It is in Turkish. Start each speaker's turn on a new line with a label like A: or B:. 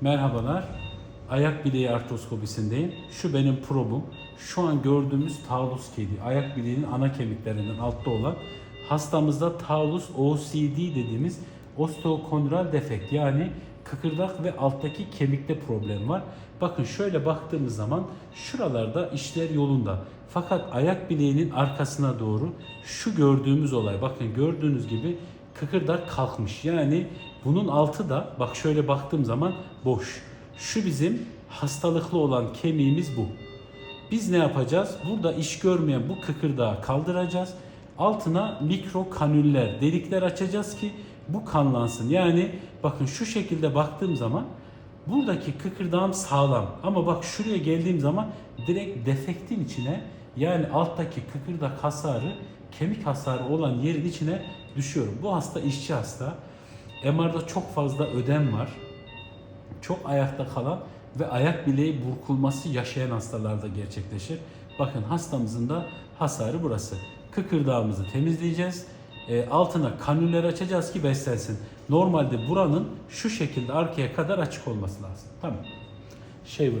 A: Merhabalar. Ayak bileği artroskobisindeyim. Şu benim probum. Şu an gördüğümüz talus kedi. Ayak bileğinin ana kemiklerinden altta olan. Hastamızda talus OCD dediğimiz osteokondral defekt yani kıkırdak ve alttaki kemikte problem var. Bakın şöyle baktığımız zaman şuralarda işler yolunda. Fakat ayak bileğinin arkasına doğru şu gördüğümüz olay bakın gördüğünüz gibi kıkırdak kalkmış. Yani bunun altı da bak şöyle baktığım zaman boş. Şu bizim hastalıklı olan kemiğimiz bu. Biz ne yapacağız? Burada iş görmeyen bu kıkırdağı kaldıracağız. Altına mikro kanüller, delikler açacağız ki bu kanlansın. Yani bakın şu şekilde baktığım zaman buradaki kıkırdağım sağlam. Ama bak şuraya geldiğim zaman direkt defektin içine yani alttaki kıkırdak hasarı kemik hasarı olan yerin içine düşüyorum. Bu hasta işçi hasta. MR'da çok fazla ödem var çok ayakta kalan ve ayak bileği burkulması yaşayan hastalarda gerçekleşir. Bakın hastamızın da hasarı burası. Kıkırdağımızı temizleyeceğiz. E, altına kanüller açacağız ki beslensin. Normalde buranın şu şekilde arkaya kadar açık olması lazım. Tamam. Şey